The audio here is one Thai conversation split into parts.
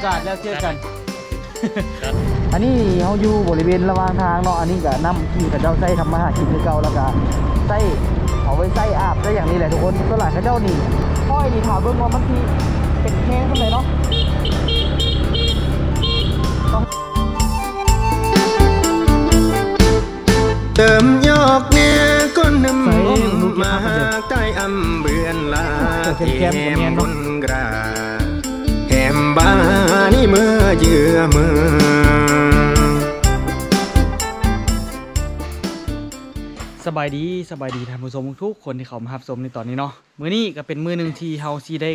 อกาสแล้วเจอกัน อันนี้เขาอยู่บริเวณระหว่างทางเนาะ อันนี้ก็นำที่กับเจ้าไส้ทำมาหากินคือเก่าแล้วก็ไส้เอาไว้ไส้อาบได้อย่างนี้แหละทุกคนตัวหลายเขาเจ้านี่ค่อยนี่ถามเบิ่งว่ามันที่เป็นแข้งเท่าไหร่เนาะต้องเติมยอกแน่ก้นน้ำอมมาใต้อำเบือนลาแหมบนกราแหม บ้านี่เมื่อเยือมือสบายดีสบายดีท่านผู้ชมทุกคนที่เขามารับชมในตอนนี้เนาะมื้อนี้ก็เป็นมื้อหนึ่งที่เฮาสิได้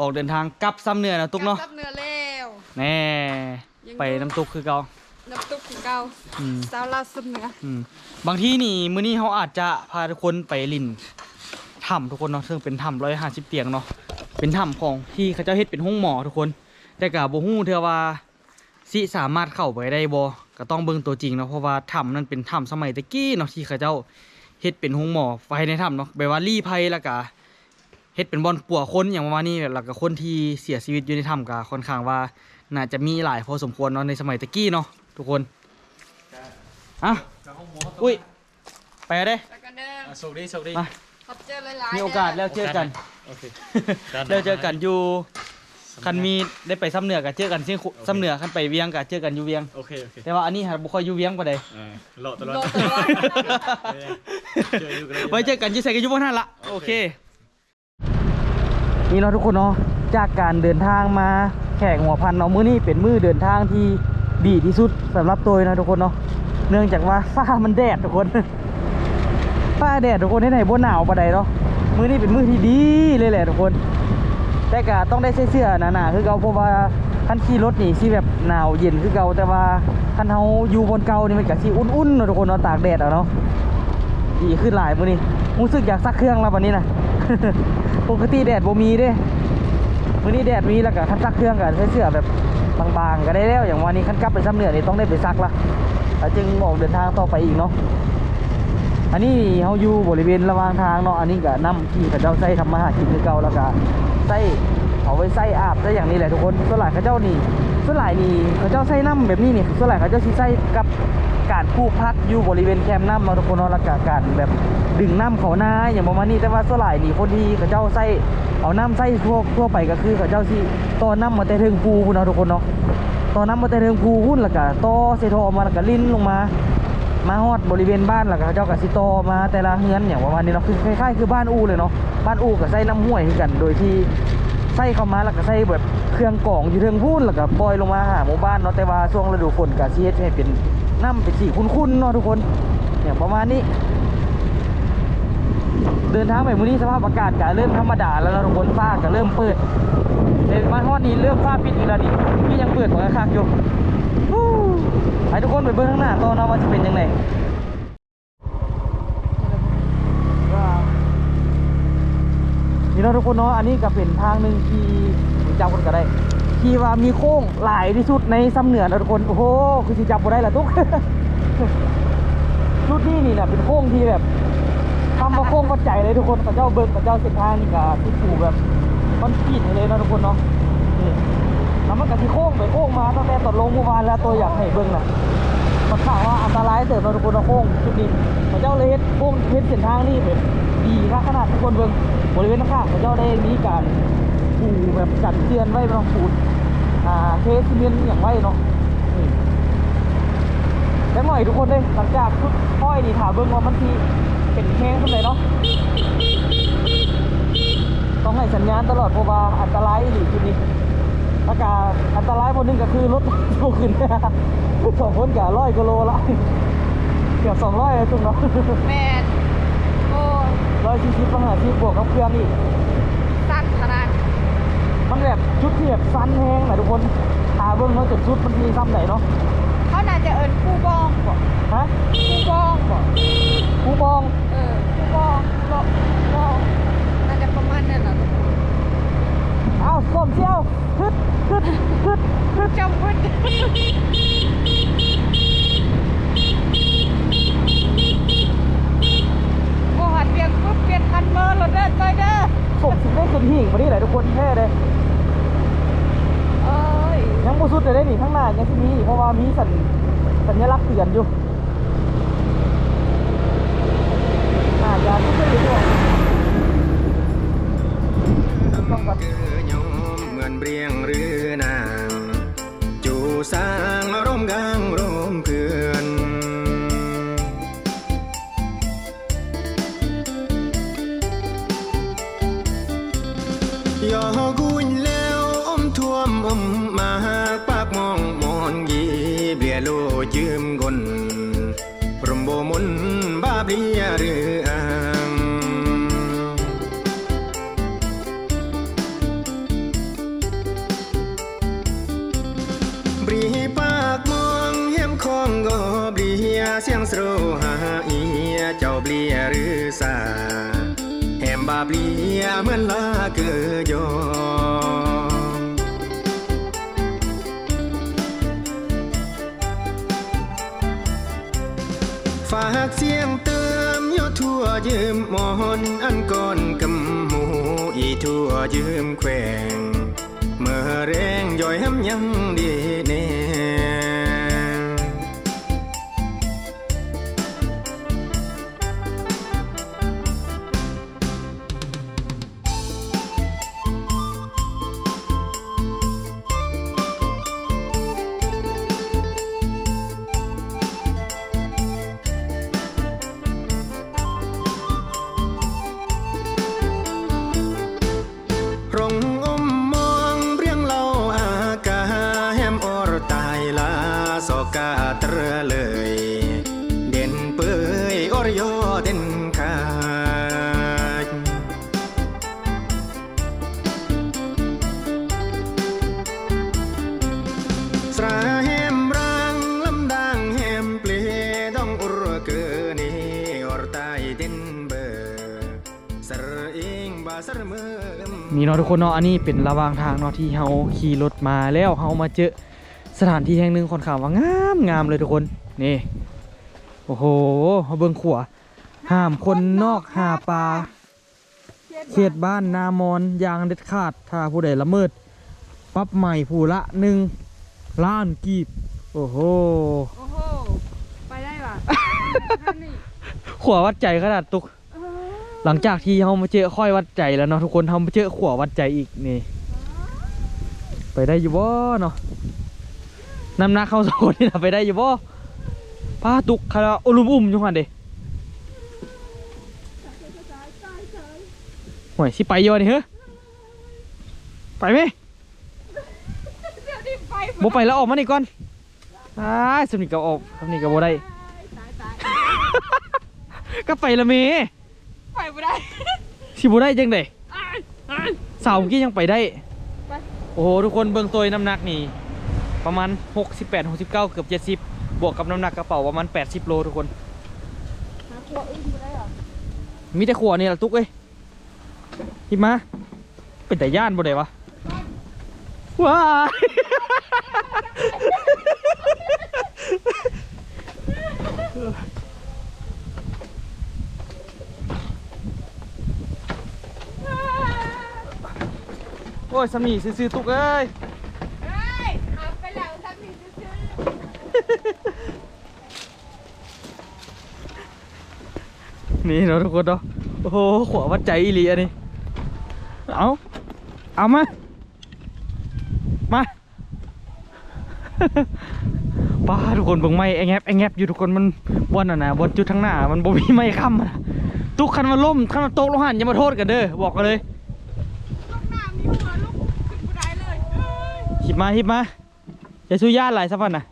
ออกเดินทางกลับซ้ำเหนือนะตุ๊กเนาะกับเนื้อแล้วแน่ไปน้ำตกคือเก่าน้ำตุ๊กของเก่าอืมสาวลาวสุดเหนืออืมบางที่นี่มื้อนี้เขาอาจจะพาทุกคนไปลินถ้ำทุกคนเนาะซึ่งเป็นถ้ำร้อยห้าสิบเตียงเนาะเป็นถ้ำของที่เขาเจ้าเฮ็ดเป็นห้องหมอทุกคน แต่กะบ่ฮู้เทื่อว่าสิสามารถเข้าไปได้บ่ก็ต้องเบิ่งตัวจริงเนาะเพราะว่าถ้ำนั้นเป็นถ้ำสมัยตะกี้เนาะที่เขาเจ้าเฮ็ดเป็นห้องหมอไว้ในถ้ำเนาะแบบว่าลี้ภัยแล้วก็เฮ็ดเป็นบ่อนปัวคนอย่างประมาณนี้แล้วก็คนที่เสียชีวิตอยู่ในถ้ำก็ค่อนข้างว่าน่าจะมีหลายพอสมควรเนาะในสมัยตะกี้เนาะทุกคนอะอุ้ยไปเอาเด้แล้วก็เดินโชคดีโชคดีมาพบเจอหลายๆมีโอกาสแล้วเจอกันโอเคแล้วเจอกันอยู่ คันมีได้ไปซ้ำเหนือกับเจอกันเชียงขุซ้ำเหนือคันไปเวียงกับเจอกันอยู่เวียง โอเคโอเคแต่ว่าอันนี้ฮะบุคอยอยู่เวียงปะใดอ่าโหลดตลอดโลตลอด เจออยู่กันเลย ไว้เจอกันอยี่ใส่กันอยู่บนนั่นละโอเค นี่เนาะทุกคนเนาะจากการเดินทางมาแข่งหัวพันเนาะมื้อนี้เป็นมื้อเดินทางที่ดีที่สุดสำหรับตัวนะทุกคนเนาะเนื่องจากว่าฟ้ามันแดดทุกคน ฟ้าแดดทุกคนที่ไหนบ่หนาวปะใดเนาะมื้อนี้เป็นมื้อที่ดีเลยแหละทุกคน แต่ก็ต้องได้ใส่เสื้อหนาๆคือเก่าเพราะว่าคันขี่รถนี่สิแบบหนาวเย็นคือเก่าแต่ว่าคันเฮาอยู่บนเก่านี่มันก็สิอุ่นๆเนาะทุกคนเนาะตากแดดอะเนาะดีขึ้นหลายมื้อนี้รู้สึกอยากซักเครื่องแล้ววันนี้นะปกติแดดบ่มีเด้มื้อนี้แดดมีแล้วก็คันซักเครื่องก็ใส่เสื้อแบบบางๆก็ได้แล้วอย่างวันนี้คันกลับไปซ้ำเหนือนี่ต้องได้ไปซักละแล้วจึงออกเดินทางต่อไปอีกเนาะ อันนี้เขาอยู่บริเวณระหว่างทางเนาะอันนี้ก็น้ำที่เขาเจ้าใส่ทำมาหากินคือเก่าแล้วก็ใส่เอาไว้ใส่อาบได้อย่างนี้แหละทุกคนส่วนหลายเขาเจ้านี่ส่วนหลายนี่เขาเจ้าใส่น้ำแบบนี้นี่ส่วนหลายเขาเจ้าสิใส่กับการปลูกพักอยู่บริเวณแคมป์น้ำเนาทุกคนเนาะแล้วก็การแบบดึงน้ำเขาหน้าอย่างประมาณนี้แต่ว่าส่วนหลายนี่คนที่เขาเจ้าใส่เอาน้ำใส่ทั่วทั่วไปก็คือเขาเจ้าสิต่อน้ำมาแต่เทิงภูพุ่นเนาะทุกคนเนาะต่อน้ำมาแต่เทิงภูพุ่นแล้วก็ต่อเซทอมาแล้วก็ลิ้นลงมา มาฮอดบริเวณบ้านแล้วก็เขาเจ้ากับสิโตมาแต่ละเฮือนอย่างประมาณนี้เนาะคือคล้ายๆคือบ้านอูเลยเนาะบ้านอูกับใส่น้ำห้วยคือกัน โดยที่ใส่เข้ามาแล้วก็ใส่แบบเครื่องกรองอยู่เทิงพูนแล้วก็ปล่อยลงมาหาหมู่บ้านเนาะแต่ว่าช่วงฤดูฝนก็สิเฮ็ดให้เป็นน้ำเป็นสีคุ้นๆเนาะทุกคนอย่างประมาณนี้ เดินทางไปมื้อนี้สภาพอากาศก็เริ่มธรรมดาแล้วเนาะทุกคนฟ้าก็เริ่มเปิดเห็นมาฮอดนี้เริ่มฟ้าปิดอีกแล้วนี่นี่ยังเปิดของคักอยู่ ฮู้ให้ทุกคนไปเบิ่งข้างหน้าต่อนะว่าจะเป็นยังไงนี่เนาะทุกคนเนาะอันนี้ก็เป็นทางหนึ่งที่ผมจำคนก็ได้ ที่ว่ามีโค้งหลายที่สุดในซ้ำเหนือนะทุกคนโอ้โหคือสิจับบ่ได้ละทุกชุดนี้นี่นะเป็นโค้งที่แบบทำมาโค้งวัดใจเลยทุกคนพระเจ้าเบิ่งพระเจ้าเส้นทางนี่ก็ที่ผูแบบมันขีดเลยนะทุกคนเนาะนี่ แล้วมันก็ที่โค้งไปโค้งมาตั้งแต่ตอนลงเมื่อวานแล้วตัวอยากให้เบิ่งน่ะมันข่าวว่าอันตรายเติบเราทุกคนโค้งจุดนี้พระเจ้าเลยเฮ็ดโค้งเฮ็ดเส้นทางนี่เป็นดีมากขนาดทุกคนเบิ่งบริเวณข้างพระเจ้าได้มีการปูแบบจัดเตือนไว้เนาะปูอ่าเทสเมนต์อย่างไว้เนาะนี่แล้วหน่อยทุกคนเลยหลังจากชุดห้อยนี่ถาเบิ่งว่ามันทีเป็นแห้งเท่าไหร่เนาะต้องให้สัญญาณตลอดเพราะว่าอันตรายหรือจุดนี้ อากาศอันตรายคนหนึงก็คือรถโตขึ้นสองคนกับร้อยกิโลละเกือบสองร้อยเลยจุงเนาะแมนโอ้ยร้อยสี่สิบปัญหาที่บวกกับเครื่องอีกสั้นขนาดมันแบบชุดที่แบบสั้นแห้งนะทุกคนตาเบิ้งเขาจะชุดมันทีซ้ำไหนเนาะเขาน่าจะเอินคู่บองบ่ฮะคู่บองบ่คูบองเออคู่บองบองบองน่าจะประมาณนั้นแหละ เอ้าส้มเชี่ยวคึดคึดคึดคึดจำพุ่นโอ้หันเปลี่ยนปุ๊บเปลี่ยนคันเมอร์แล้วเด้อใจเด้อส่งสิได้ขึ้นหิ่งมานี่แหละทุกคนแท้เลยเอ้ยแทยังที่มีเพราะว่ามีสัญสัญลักษณ์เตือนอยู่อาจจะทุกเรื่องอยู่ด้วยต้องก่อนเกื อยมเหมือนเรียงหรือนาง จูสร้างร่มกลางร่มเพื่อนยอกุยแล้วอมท่วมอมมาปากมองมอนยีเบียโลยืมกนรมโบมนบาเบียเรือ บาเบลียเหมือนลาเกยอฝากเสียงเติมยอทั่วยืมมอนอันก่อนกำหมูอีทั่วยืมแขวงเมื่อแรงย่อยห้ำยังดีแน่ นี่เนาะทุกคนเนาะอันนี้เป็นระหว่างทางเนาะที่เฮาขี่รถมาแล้วเฮามาเจอสถานที่แห่งหนึ่งค่อนข้างว่างามงามเลยทุกคนนี่โอ้โหเฮาเบิ่งขวาห้ามคนนอกหาปลาเขตบ้านนามอนอยางเด็ดขาดถ้าผู้ใดละเมิดปรับใหม่ผู้ละหนึ่งล้านกีบโอ้โหโอ้โหไปได้ป่ะนี่ขวาวัดใจขนาดตุก หลังจากที่เฮามาเจอค่อยวัดใจแล้วเนาะทุกคนเฮามาเจอขวาวัดใจอีกนี่ ไปได้อยู่บ่เนาะน้ำหนักเข้าโซนนี่นะไปได้อยู่บ่ป้าตุกคาราอุลุมอุ้มจังหวะเด้ห่วยสิไปยู่นี่เฮ้ไปไหมเดี๋ยวนี้ไปบ่ไปแล้วออกมานี่ก่อนอ้าสำนิกก็ออกสำนิกก็บ่ได้ก็ไปละเม ไปไม่ได้สิบ่ได้จังได๋อ้ายอ้ายสาวเมื่อกี้ยังไปได้ ไปโอ้โหทุกคนเบิ่งตัวน้ำหนักนี่ประมาณ 68 69 เกือบ 70 บวกกับน้ำหนักกระเป๋าประมาณ 80 โลทุกคน หาครัวอึ้งไปได้เหรอมีแต่ขวนี่แหละตุ๊กเอ้ยหยิบมา เป็นแต่ย่านบ่ได้วะว้าย โอ้ยสามีซื้อๆตุ๊กเอ้ยเฮ้ยหาไปแล้วทักทีซื้อนี่เนาะทุกคนเนาะโอ้โหขวาวัดใจอีหลีอันนี้เอาเอามามาป้าทุกคนเบิ่งไม้ไอ้แงบไอ้แงบอยู่ทุกคนมันบนอะนะบนจุดทางหน้า มันบ่มีไม้ค้ำอะนะทุกคันมาล่มคันมาตกลงหันอย่ามาโทษกันเด้อบอกกันเลย ลูกหน้ามีหัวลูกขึ้นไม่ได้เลยเอ้ย หิบ มาหิบมาอย่าสู้ญาติหลายสักวันนะ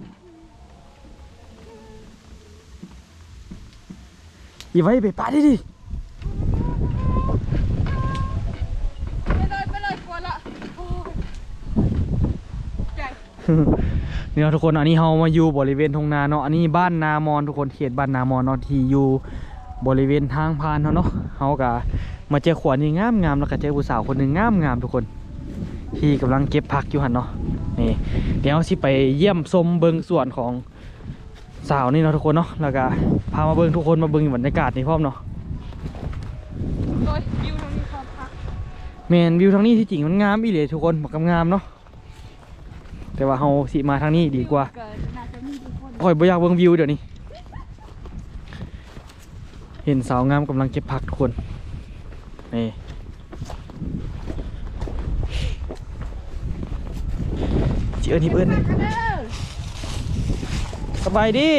อย่าไว้ไปป้าดิดิไปเลยไปเลยกลัวละโอ้ยใหญ่นี่เนาะทุกคนอันนี้เฮามาอยู่บริเวณทงนาเนาะอันนี้บ้านนามอนทุกคนเขตบ้านนามอนเนาะที่อยู่บริเวณทางผ่านเฮาเนาะเฮากะมาเจอขวานนี่งามงามๆแล้วก็เจอผู้สาวคนหนึ่งงามงามๆทุกคน ที่กำลังเก็บผักอยู่หันเนาะ นี่เดี๋ยวสิไปเยี่ยมชมเบิงส่วนของสาวนี่เนาะทุกคนเนาะแล้วก็พามาเบิงทุกคนมาเบิงบรรยากาศนี่พร้อมเนาะโดยวิวตรงนี้ความพักแมนวิวทางนี้ที่จริงมันงามอีหลีทุกคนบอกกำงามเนาะแต่ว่าเฮาสิมาทางนี้ดีกว่าเกิดน่าจะมีทุกคนข่อยบ่อยากเบิ่งวิวเดี๋ยวนี้ เห็นสาวงามกำลังเก็บผักทุกคนนี่ เอิญฮิบเอิญมากันเด้อสบายดี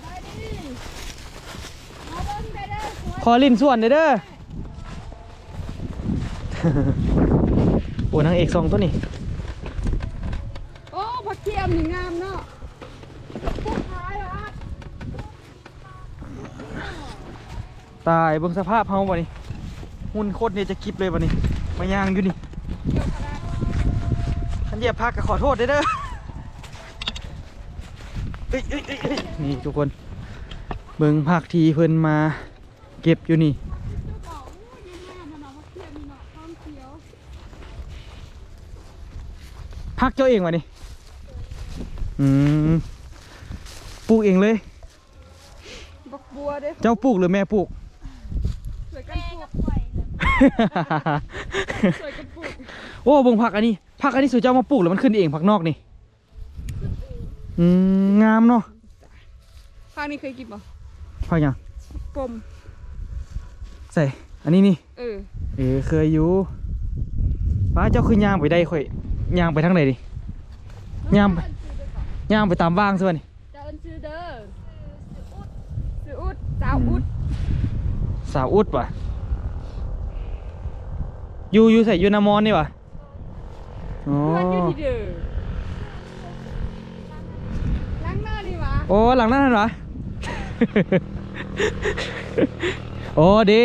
ไปดิมาเบิ่งได้เด้อสวยขอลิ้นส่วนเด้อเด้อโอ้นางเอกสองตัวนี่โอ้ผักเทียมนี่งามเนาะพวกขายเหรอครับตายเบิ่งสภาพเฮาบ่นี่หุ่นโคตรเนี่ยจะกิบเลยบ่นี่มาย่างอยู่นี่ คันเหยียบพักก็ขอโทษเด้อเด้อเอ้ยเอ้ยเอ้ยเอ้ยนี่ทุกคน เบิ่งผักทีเพิ่นมาเก็บอยู่นี่เจ้าบอกโอ้ยยังงามเนาะผักเทียมนี่เนาะท้องเขียวพักเจ้าเองวะนี่ อืม ปลูกเองเลย บักบัวเด้อเจ้าปลูกหรือแม่ปลูก สวยกันปลูก สวยกันปลูก โอ้เบิ่งผักอันนี้ ผักอันนี้สุเจ้ามาปลูกแล้วมันขึ้นเองผักนอกนี่อืมงามเนาะข้างนี้เคยกินป่ะผักหยังปมใส่อันนี้นี่เออเออเคยอยู่ป้าเจ้าคือย่างไปได้ข่อยย่างไปทางไหนดิย่างไปย่างไปตามว่างซิวะนี่ เจ้าเอิ้นชื่อเด้อชื่ออุดสาวอุดสาวอุดว่ะอยู่อยู่ใส่อยู่นามอนนี่ว่ะ อ๋อเพื่อนอยู่ที่เด้อล้างหน้าดีวะโอ้หลังนั้นเหรอ โอ้ดี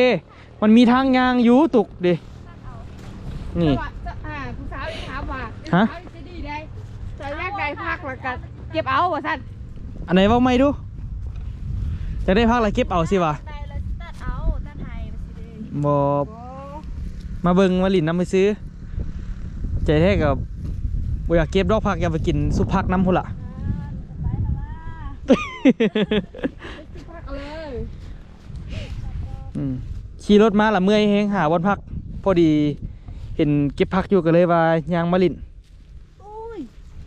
มันมีทางยางอยู่ตุกดินี่จังหวะจะอ่าผู้สาวอีกถามว่าฮะผู้สาวจะดีได้จะแรกได้พักแล้วก็เก็บเอาว่าซั่นอันไหนเว่าไม่ดูจะได้พักอะไรเก็บเอาสิวะได้แล้วตัดเอาตัดไทยมาสิเด้บอโอ้มาเบิงมาหลินน้ำไปซื้อ ใจแท้กับบ่อยากเก็บดอกผักอยากไปกินซุปผักน้ำพุ่นละไปนะว่าพักเอาเลยอืมขี่รถมาละเมื่อยเฮงหาวันพัก พอดีเห็นเก็บผักอยู่ก็เลยว่ายางมาหลินอุ้ย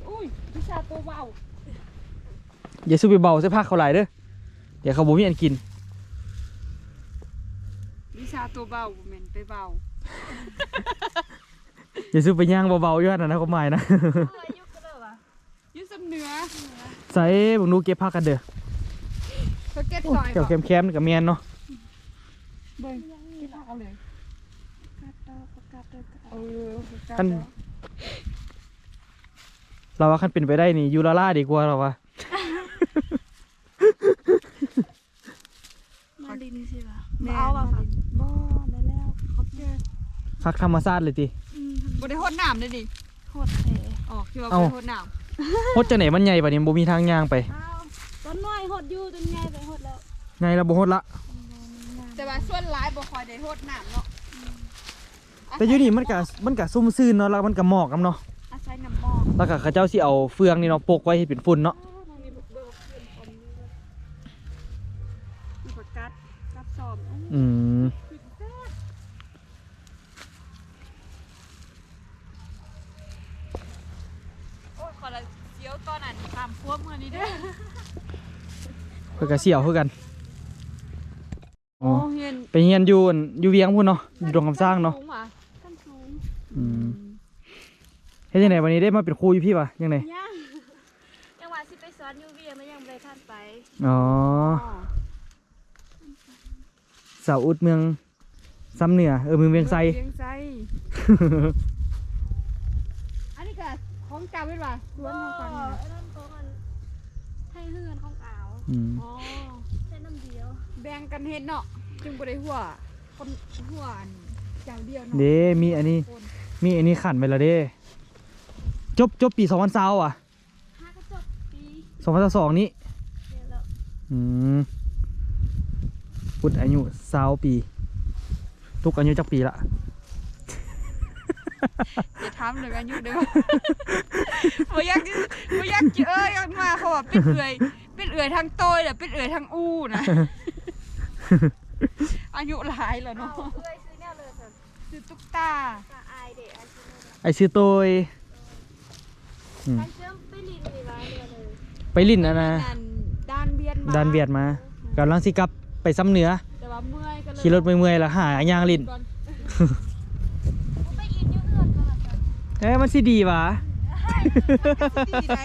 อุ้ยวิชาตัวเบาอย่าสู้ไปเบาใส่ผักเขาหลายเด้อเดี๋ยวเขาบ่มีอันกินวิชาตัวเบาบ่แม่นไปเบา อย่าสู้ไปย่างเบาๆอยู่นั่นนะเขาหมายนะเออยุกก็เลยวะอยู่สำเหนือใส่บังดูเก็บผักกันเด้อเขาเก็ตซอยเกี่ยวบ่แคมๆกับเมียนเนาะเบิ่งเก็บผักเอาเลยกัดดอกกัดดอกเออคันเราว่าคันเป็นไปได้นี่อยูลาล่าดีกว่าเราว่า มาดินสิวะแม่เอาว่ะค่ะบ่ได้แล้วเขาเจอพักธรรมชาติเลยติอืม บ่ได้โหดน้ำเลยดิโคตรแท้ออกคือว่าเอ้าบ่ได้โหดน้โคตรจะไหนมันใหญ่ปะเนี่ยบ่มีทางย่างไปอ้าวต้นน้อยหดอยู่ต้นใหญ่ไปหดแล้วไงเราบ่โคตรละำแต่ว่าส่วนหลายบ่ค่อยได้โหดน้ำเนาะแต่อยู่นี่มันก็มันก็ซุ่มซื่นเนาะแล้วมันก็หมอกนํเนาะอาศัยน้ำหมอกแล้วก็เขาเจ้าสิเอาเฟืองนี่เนาะปกไว้ให้เป็นฝุ่นเนาะมีบุกเบิกเพื่อนคนนี้มีประกัดกัดสอบอู้อืม ผิดแซ่บโอ้ยขอละเสียวตอนนั้นตามพวกมือนี้ เด้อเพิ่นก็เสี่ยวคือกันอ๋อโอ้เห็นไปเฮียนอยู่อั่นอยู่เวียงพุ่นเนาะอยู่ดงคำสร้างเนาะสูว่ขั้นสูงอืมเฮ็ดจังไดวันนี้ได้มาเป็นครูอยู่พี่ปะยังไงย่างจังหวะสิไปสอนอยูเวียงแล้วยังบ่ได้ทันไปอ๋ออ๋อสาวอุดเมืองซ้ำเหนือเออเมืองเวียงไซ เวียงไซอันนี้ก็ของเก่าเป็นว่าสวนของฟังบ่นี่ไอ้นั่นขอ งมันให้เฮือนของอ่าวอืมอ๋อใช้น้ำเดียวแบ่งกันเฮ็ดเนาะจึงบ่ได้หัวคนหัวอันเจ้าเดียวเนาะเด้มีอันนี้ คนมีอันนี้ขันไปแล้วเด้จบจบปีสองพันเาอะห้ากระจกปีสองพันสองนี้ เดียวแล้วอืมพุทธอายุสาวปี ทุกอายุจักปีละ อย่าถามเรื่องอายุเด้อบ่อยากสิบ่อยากจะเอ้ยออกมาเขาว่าเป็นเอื่อยเป็นเอื่อยทางโตยแล้วเป็นเอื่อยทางอู้นะอายุหลายแล้วเอาเนาะเอ้ยซื้อแนวเลยสิคือตุ๊กตาตาอายเด็กอายซื้อแนวเลยไอซื้อโตยอืมการเชื่อมไปลิ้นอันนะด้านด้านเบียดมาดันเวียดมากำลังสิกลับไปซ้ำเหนือแต่ว่าเมื่อยก็เลยขี่รถเมื่อยๆแล้วหายางลิ้น ก่อน ไปอินอยูเอื้อนกันละกัน เอ้ยมันสิดีวะที่ไหน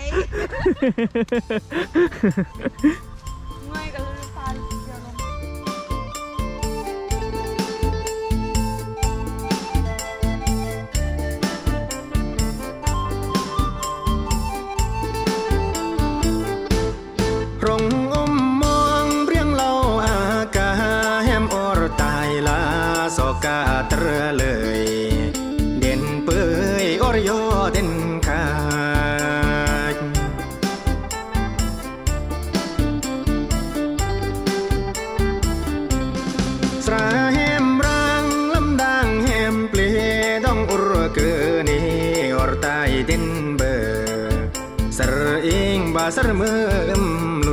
kene orta idin be ser ing basar mem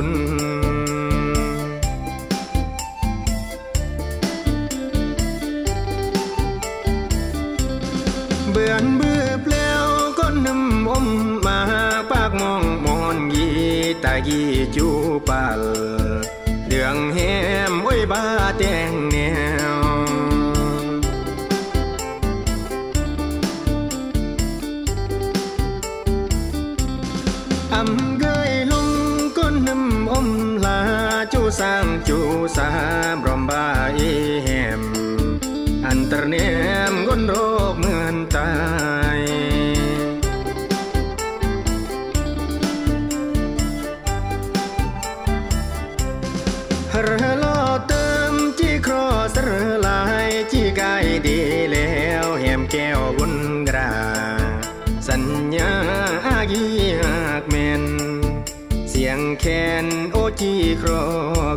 ส saham rombaim antarnem gondrok mentai Hello เติมจี้ครอสรลายจีกายดีแล้วแฮมแก้วบุญกราสัญญาอากีหากแมนเสียงแคนโอจี้ครอ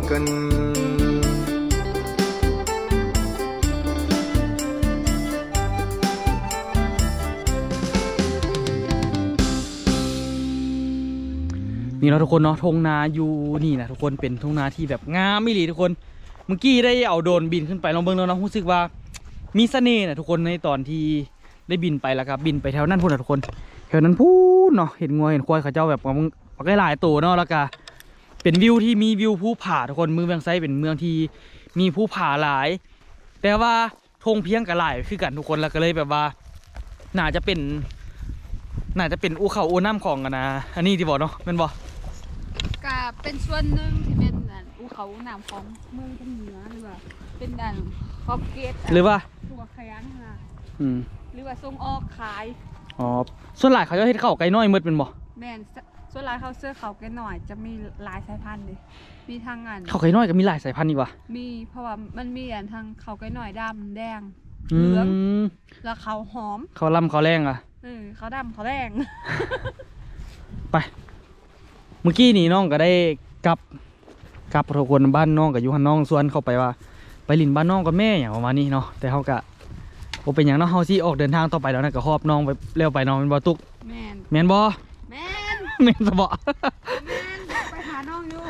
กัน นี่เราะทุกคนเนาะทงนาอยู่นี่นะทุกคนเป็นทงนาที่แบบงามไม่หลีทุกคนเมื่อกี้ได้เอาโดนบินขึ้นไปลองเบิ่งแล้วเนาะรู้สึกว่ามีเสน่ห์นะทุกคนในตอนที่ได้บินไปแล้วครับบินไปแถวนั้นพูดนะทุกคนแถวนั้นพูดเนาะเห็นงัวเห็นควายเขาเจ้าแบบมันก็หลายตัวเนาะแล้วก็เป็นวิวที่มีวิวภูผาทุกคนเมืองเวียงไซเป็นเมืองที่มีภูผาหลาย แต่ว่าทงเพียงกับหลายคือกันทุกคนแล้วก็เลยแบบว่าน่าจะเป็น น่าจะเป็นอูเขาอูน้ำของกันนะอันนี้ที่บอกเนาะเป็นบอก เป็นส่วนหนึ่งที่เป็นอันภูเขาหนามของเมืองทางเหนือหรือว่าเป็นอันครอบเกตหรือว่า ตัวแข็งค่ะอืมหรือว่าส่งออกขายอ๋อส่วนหลายเขาจะเฮ็ดข้าวไก่น้อยหมืดเป็นบ่แม่นสส่วนหลายเขาเสื้อเขาแกหน่อย จะมีหลายสายพันธุ์เลยมีทางอันข้าวไก่น้อยก็มีหลายสายพันธุ์อีกว่ะมีเพราะว่ามันมีอันทางเขาแกหน่อยดำแดง อืเหลือง มแล้วเขาหอม เขาล่ำเขาแรงอะ เออเขาดำเขาแดง ไป เมื่อกี้นี่น้องก็ได้กลับกลับทุกคนบ้านน้องกับยูฮันน้องส่วนเข้าไปว่า ไปลินบ้านน้องกับแม่อย่างประมาณนี้เนาะแต่เขาก็บ่เป็นอย่างเนาะเฮาสิออกเดินทางต่อไปแล้วนะก็ครอบน้องไปเร็วไปน้องเป็นบ่ตุกแม่นแม่นบ่แม่นแม่นซะบ่แม่นไปหาน้องอยู่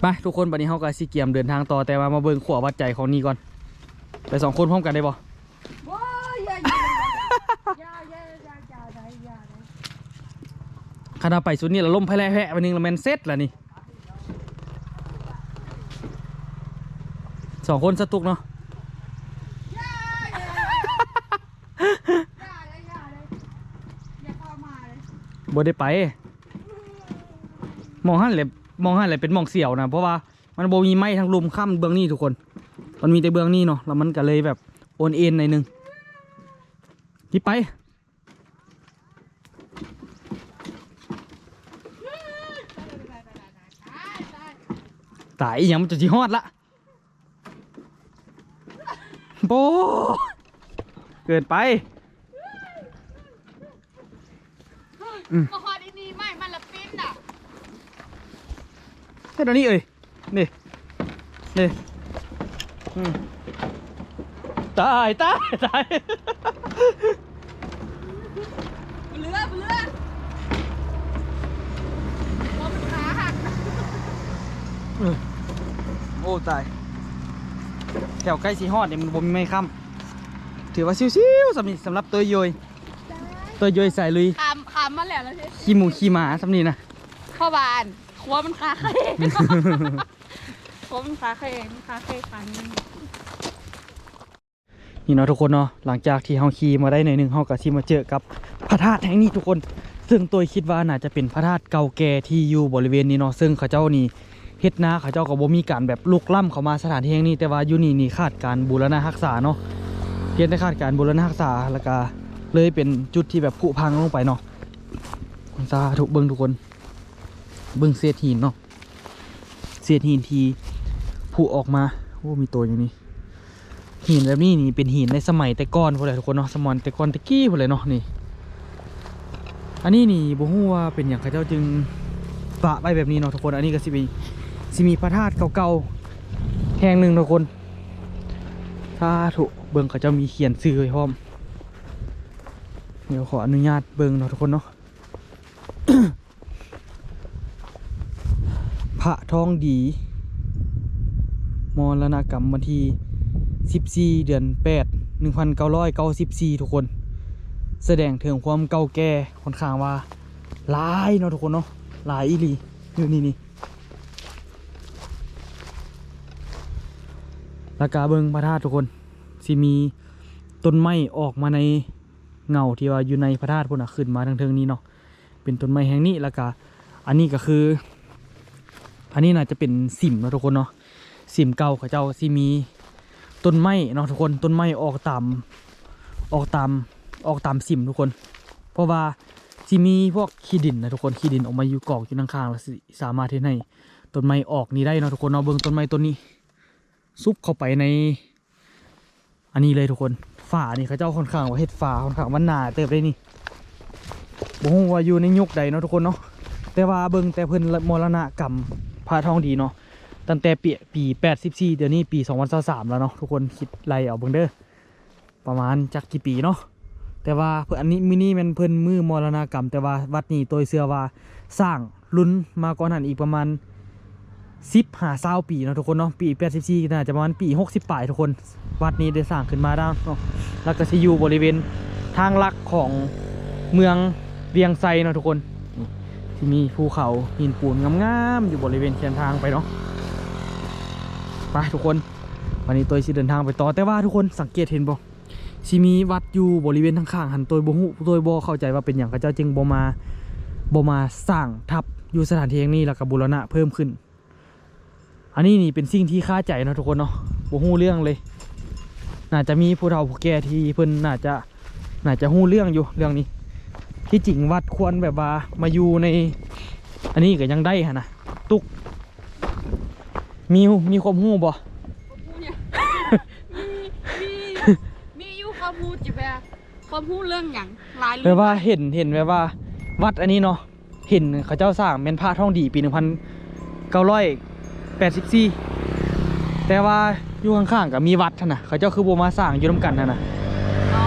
ไปทุกคนบัดนี้เฮาก็สิเกียมเดินทางต่อแต่ว่ามาเบิ่งขัววัดใจของนี่ก่อน ไปสองคนพร้อมกันได้บ่ว้า คณะไปสุดนี่เราล่มแพ้แพ้วันนึงเราแมนเซ็ตแล้วนี่สองคนสตุกเนาะบได้ไป มองหันเลยมองหันเลยเป็นมองเสี่ยวนะเพราะว่ามันโบมีไม้ทั้งลุมค่ำเบื้องนี้ทุกคน มันมีแต่เบื้องนี้เนาะแล้วมันก็เลยแบบโอนเอ็นหน่อยหนึงที่ไป ตายอหยังมันจะจีฮอดละโบเกินไปมาฮอดอีนี่ไม่มันละปิ้นอะเฮ้ยเดี๋ยวนี้เอ้ยนี่นี่อืมตายตายตายเรือเรือลมขาหัก โอ้ตายแถวใกล้สีฮอดเนี่ยมันบ่มีไม่ค้ำถือว่าซิวๆสำหรับสำหรับตัวโยยตัวโยยใส่ลุยขามขามมาแล้วแล้วสิขี้หมูขี้หมาสำนี่นะพ่อบานครัวมันคาเคครัวมันคาเคคาเคคันนี่เนาะทุกคนเนาะหลังจากที่เฮาขี่มาได้หน่อยหนึงเฮาก็สิมาเจอกับพระธาตุแห่งนี้ทุกคน ซึ่งตัวคิดว่าน่าจะเป็นพระธาตุเก่าแก่ที่อยู่บริเวณนี้เนาะซึ่งเขาเจ้านี่ เฮ็ดนาเขาเจ้าก็บ่มีการแบบลุกล้ำเข้ามาสถานที่แห่งนี้แต่ว่าอยู่นี่นี่ขาดการบูรณะรักษาเนาะเพียงแต่ขาดการบูรณะรักษาแล้วก็เลยเป็นจุดที่แบบผุพังลงไปเนาะสาธุเบิ่งทุกคน เบิ่งเศษหินเนาะเศษหินที่ผุออกมาโอ้มีตัวอย่างนี้หินแบบนี้นี่เป็นหินในสมัยแต่ก่อนพวกเลยทุกคนเนาะสมัยแต่ก่อนตะกี้พวกเลยเนาะนี่ อันนี้นี่บ่ฮู้ว่าเป็นอย่างเขาเจ้าจึงปะไว้แบบนี้เนาะทุกคนอันนี้ก็สิมี สิมีพระธาตุเก่าๆแห่งหนึ่งทุกคนสาธุเบิ่งเขาจ้ามีเขียนชื่อไว้พร้อม เดี๋ยวขออนุญาตเบิ่งเนาะทุกคนเนาะพระทองดีมรณกรรมวันที่ 14 เดือน 8 1994 ทุกคน แสดงถึงความเก่าแก่ค่อนข้างว่าหลายเนาะทุกคนเนาะหลายอีหลีอยู่นี่นี่ แล้วก็เบิงพระธาตุทุกคนสิมีต้นไม้ออกมาในเงาที่ว่าอยู่ในพระธาตุพุ่นน่ะขึ้นมาทางเทิงนี้เนาะเป็นต้นไม้แห่งนี้แล้วก็อันนี้ก็คือ อันนี้น่าจะเป็นสิมนะทุกคนเนาะสิมเก่าเขาเจ้าสิมีต้นไม้เนาะทุกคนต้นไม้ออกตามออกตามออกตามสิมทุกคน เพราะว่าสิมีพวกขี้ดินนะทุกคนขี้ดินออกมาอยู่กอกอยู่ข้างๆแล้วสิสามารถที่ให้ต้นไม้ออกนี่ได้เนาะทุกคนเนาะเบิ่งต้นไม้ต้นนี้ ซุกเข้าไปใน อันนี้เลยทุกคนฝานี่เขาเจ้าค่อนข้างว่าเฮ็ดฝาค่อนข้างว่าหนาเติบได้นี่บ่ฮู้ว่าอยู่ในยุคใดเนาะทุกคนเนาะแต่ว่าเบิ่งแต่เพิ่นมรณกรรมพระทองดีเนาะตั้งแต่ปีปี84เดี๋ยวนี้ปี2023แล้วเนาะทุกคนคิดไล่เอาเบิ่งเด้อประมาณจักกี่ปีเนาะแต่ว่าเพิ่นอันนี้มินี่มันเพิ่นมือมรณกรรม แต่ว่าวัดนี้ตัวเสือว่าสร้างรุ่นมาก่อนนั้นอีกประมาณ 10หาเศร้าปีเนาะทุกคนเนาะปี84น่าจะประมาณปี60ปลายทุกคน วัดนี้ได้สร้างขึ้นมาได้เนาะแล้วก็สิอยู่บริเวณทางลักของเมืองเวียงไซเนาะทุกคน ที่มีภูเขาหินปูนงามๆอยู่บริเวณเคียนทางไปเนาะไปทุกคน วันนี้ตัวสิเดินทางไปต่อแต่ว่าทุกคนสังเกตเห็นบ่สิมีวัดอยู่บริเวณทางข้างหันตัวบ่ฮู้ตัวบ่เข้าใจว่าเป็นอย่างเขาเจ้าจึงบ่มาบ่มาสร้างทับอยู่สถานที่แห่งนี้แล้วก็บูรณะเพิ่มขึ้น อันนี้นี่เป็นสิ่งที่คาใจเนาะทุกคนเนาะบ่ฮู้เรื่องเลย น่าจะมีผู้เฒ่าผู้แก่ที่เพิ่นน่าจะน่าจะฮู้เรื่องอยู่เรื่องนี้ ที่จริงวัดควรแบบว่ามาอยู่ใน อันนี้ก็ยังได้หั่นนะตุก มีมีความหูบ่พูดเนี่ยมีมีมีอยู่ความพูดจิแบบความพูดเรื่องอย่างหลายแปลเรื่องว่าเห็นเห็นแบบว่า วัดอันนี้เนาะเห็นเขาเจ้าสร้างเป็นพระท่องดีปีหนึ่งพันเก้าร้อย แปดสิบสี่แต่ว่าอยู่ข้างๆกับมีวัดท่านนะเขาเจ้าคือโบมาสร้างอยู่ร่วมกันท่านนะอ๋อ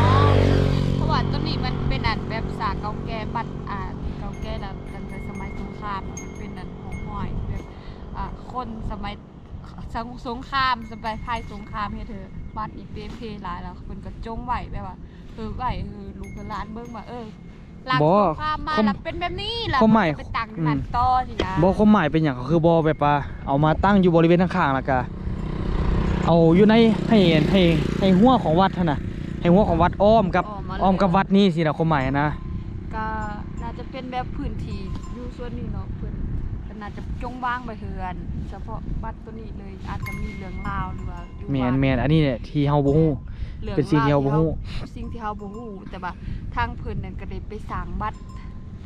เพราะว่าต้นนี้มันเป็นอันแบบสาเก่าแก่บัดอ่าเก่าแก่แล้วตั้งแต่สมัยสงครามมันเป็นอันของห้อยแบบอ่าคนสมัยสงสงครามสมัยภายสงครามเฮ็ดเธอบัดอีเปเพหลายแล้วเพิ่นก็จงไวแบบว่าเออไว้เออลูกหลานเบิ่งว่าเออ หลังบ่สงครามมาความแล้วเป็นแบบนี้ล่ะความหมายนไปตั้งนั่นต่อสินะบอความหมายเป็นอย่างก็คือบอแบบว่าเอามาตั้งอยู่บริเวณข้างๆแล้วก็เอาอยู่ในให้ให้ให้หัวของวัดท่านนะให้หัวของวัดอ้อมกับมาเลยอ้อมกับวัดนี่สินะความหมายนะก็น่าจะเป็นแบบพื้นที่อยู่ส่วนนี้เนาะเพิ่นก็น่าจะจงวางไว้เฮือน เฉพาะบัดตัวนี้เลยอาจจะมีเรื่องราวหรือว่าอยู่แมนว่าแมนอันนี้เนี่ยที่เฮาบ่ฮู้ รื่องเป็นสิ่งที่เราบ่ฮู้ สิ่งที่เราบ่ฮู้แต่ว่าทางเพิ่นนั่นก็ได้ไปสร้างวัด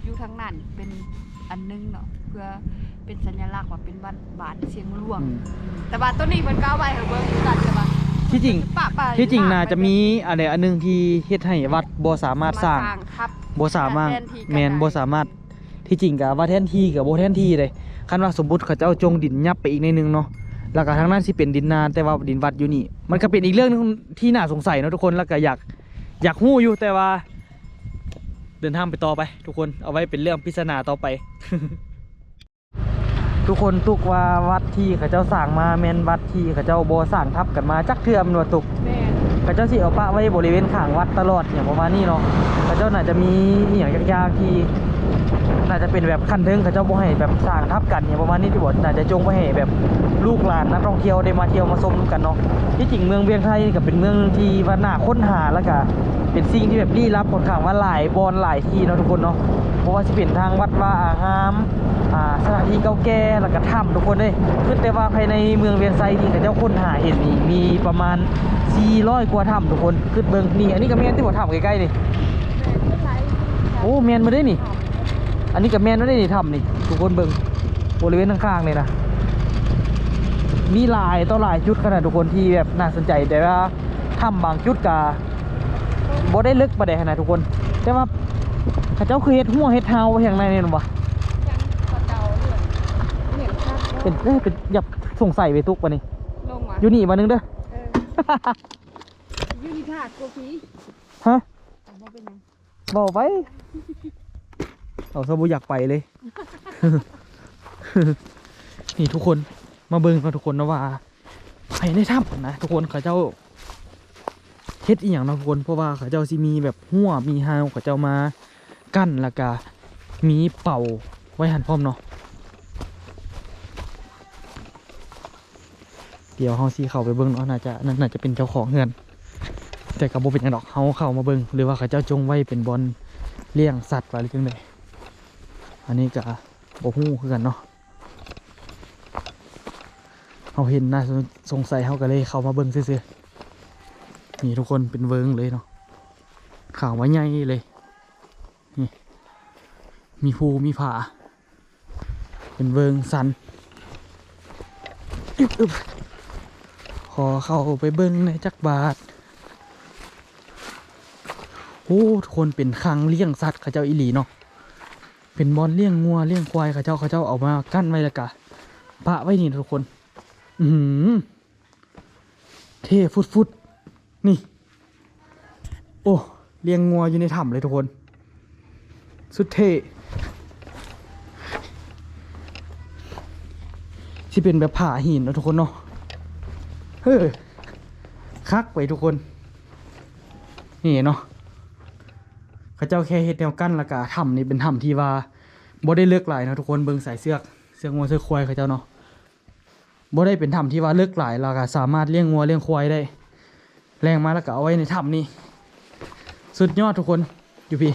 อยู่ทางนั้นเป็นอันหนึงเนาะเพื่อเป็นสัญลักษณ์ว่าเป็นวัดบานเสียงหลวง อืมแต่ว่าตัวนี้เพิ่นก็เอาไว้ให้เบิ่งอยู่กันใช่ปะที่จริง ปะปะที่จริงน่าจะมีอะไรอันหนึงที่เฮ็ดให้วัดบ่สามารถสร้างครับบ่สามารถแทนที่กันแมนได้บ่สามารถที่จริงก็ว่าแทนที่กับบ่แทนที่เลยคันว่าสมมุติเขาเจ้าจงดินยับไปอีกในหนึงเนาะแล้วก็ทางนั้นสิเป็นดินนานแต่ว่าดินวัดอยู่นี่ มันก็เป็นอีกเรื่องหนึงที่น่าสงสัยเนาะทุกคนแล้วก็อยากอยากฮู้อยู่แต่ว่า เดินทางไปต่อไป ทุกคนเอาไว้เป็นเรื่องปริศนาต่อไป ทุกคนตุกว่าวัดที่เขาเจ้าสร้างมาแม่นวัดที่เขาเจ้าบ่สร้างทับกันมาจักเทื่อมนว่าตุกแม่นไปเขาเจ้าสิเอาปะไว้บริเวณข้างวัดตลอดอย่างประมาณนี้เนาะเขาเจ้าน่าจะมีอหย่างยากๆที่ น่าจะเป็นแบบคันทิงเขาเจ้าบ่ให้แบบสร้างทับกันอย่างประมาณนี้ที่บอกน่าจะจงไว้ให้แบบลูกหลานนักท่องเที่ยวได้มาเที่ยวมาชมกันเนาะที่จริงเมืองเวียงไทยนี่ก็เป็นเมืองที่ว่าน่าค้นหาแล้วก็เป็นสิ่งที่แบบลี้ลับค่อนข้างว่าหลายบอนหลายที่เนาะทุกคนเนาะเพราะว่าสิเป็นทางวัดว่าอารามสถานที่เก่าแก่แล้วก็ถ้ำทุกคนเลยคือแต่ว่าภายในเมืองเวียงไทยนี่เขาเจ้าค้นหาเห็นนี่มีประมาณ 400 กว่าถ้ำทุกคนคือเบิงนี่อันนี้ก็แม่นที่บ่ถ้ำใกล้ๆนี่โอ้แมนมาได้นี่ อันนี้กับแมนไม่ได้นี่ทำนี่ทุกคนเบิ่งบริเวณข้างๆเลยนะมีหลายต่อหลายจุดขนาดทุกคนที่แบบน่าสนใจแต่ว่าถ้ำบางจุดกาบ่ได้ลึกประเดขนาดทุกคน แต่ว่าเขาเจ้าคือเฮ็ดหัวเฮ็ดเท้าไว้อย่างไรเนี่ยหนูวะยังกระเจ้าเลือดเห็นครับเป็นเอ้ยเป็นอยากสงสัยไปทุกวันนี้ลงมาอยู่นี่วันนึงเด้อเออยูนิคาโกฟีฮะบ่เป็นหยังบอกไป เอาซะบุอยากไปเลย นี่ทุกคนมาเบิ่งกันทุกคนนะว่าภายในถ้ำนะทุกคนเขาเจ้าเฮ็ดอีหยังนาะทุกคนเพราะว่าเขาเจ้าสิมีแบบหัวมีหาวเขาเจ้ามากั้นแล้วก็มีเป่าไว้หันพร้อมเนาะเดี๋ยวเฮาสิเข้าไปเบิ่งเนาะน่าจะนั่นน่าจะเป็นเจ้าของเงินแต่กับโบเป็นหยังดอกเฮาเข้ามาเบิ่งหรือว่าเขาเจ้าจงไว้เป็นบอลเลี้ยงสัตว์ว่าหรือจังได อันนี้ก็บ่ฮู้คือกันเนาะเฮาเห็นน่าสงสัยเฮาก็เลยเข้ามาเบิ่งซื่อๆนี่ทุกคนเป็นเวิงเลยเนาะข่าวว่าใหญ่เลยนี่มีภูมีผาเป็นเวิงสันอึบอึบขอเข้าไปเบิ่งในจักบาทโอ้ทุกคนเป็นคลังเลี้ยงสัตว์ขาเจ้าอิหลีเนาะ เป็นบอลเลี้ยงงัวเลี้ยงควายเขาเจ้าเขาเจ้าเอามากั้นไว้ละกะปะไว้นี่ทุกคน อือหือเท่ฟุดฟุดนี่ โอ้เลี้ยงงัวอยู่ในถ้ำเลยทุกคน สุดเท่ที่เป็นแบบผ่าหินนะทุกคนเนาะเฮ้ยคักไปทุกคน นี่เนาะ เขาเจ้าแค่เฮ็ดแนวกั้นและกะถ้ำนี่เป็นถ้ำที่ว่าบ่ได้เลือกหลายนะทุกคนเบิ่งสายเสือกเสือกงัวเสือกควายเขาเจ้าเนาะบ่ได้เป็นถ้ำที่ว่าเลือกหลายแล้วก็สามารถเลี้ยงงัวเลี้ยงควายได้ แรงมาแล้วก็เอาไว้ในถ้ำนี่สุดยอดทุกคนอยู่พี่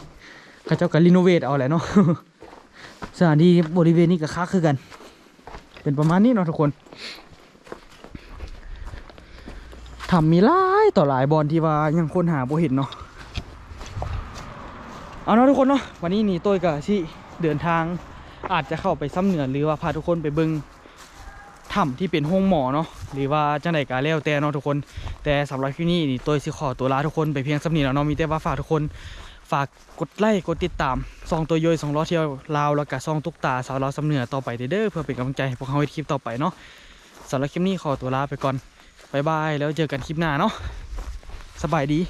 เขาเจ้าก็รีโนเวทเอาแหละเนาะสถานที่บริเวณนี้ก็คักคือกัน เป็นประมาณนี้เนาะทุกคนถ้ำมีหลายต่อหลายบอลที่ว่ายังค้นหาบ่เห็นเนาะ เอาเนาะทุกคนเนาะวันนี้นี่ตัวกับที่เดินทางอาจจะเข้าไปซ้ำเหนือหรือว่าพาทุกคนไปบิงถ้ำที่เป็นห้องหมอเนาะหรือว่าจังใดกาแล้วแต่เนาะทุกคน แต่สำหรับคลิปนี้นี่ตัวสิขอตัวลาทุกคนไปเพียงซ้ำนี้แล้วเนาะมีแต่ว่าฝากทุกคนฝากกดไลค์กดติดตามซองตัวย่อยสองล้อเที่ยวลาวแล้วก็ซองตุกตาสาวลาวซ้ำเหนือต่อไปเด้อเพื่อเป็นกำลังใจให้พวกเขาในคลิปต่อไปเนาะสำหรับคลิปนี้ขอตัวลาไปก่อนบายบายแล้วเจอกันคลิปหน้าเนาะสบายดี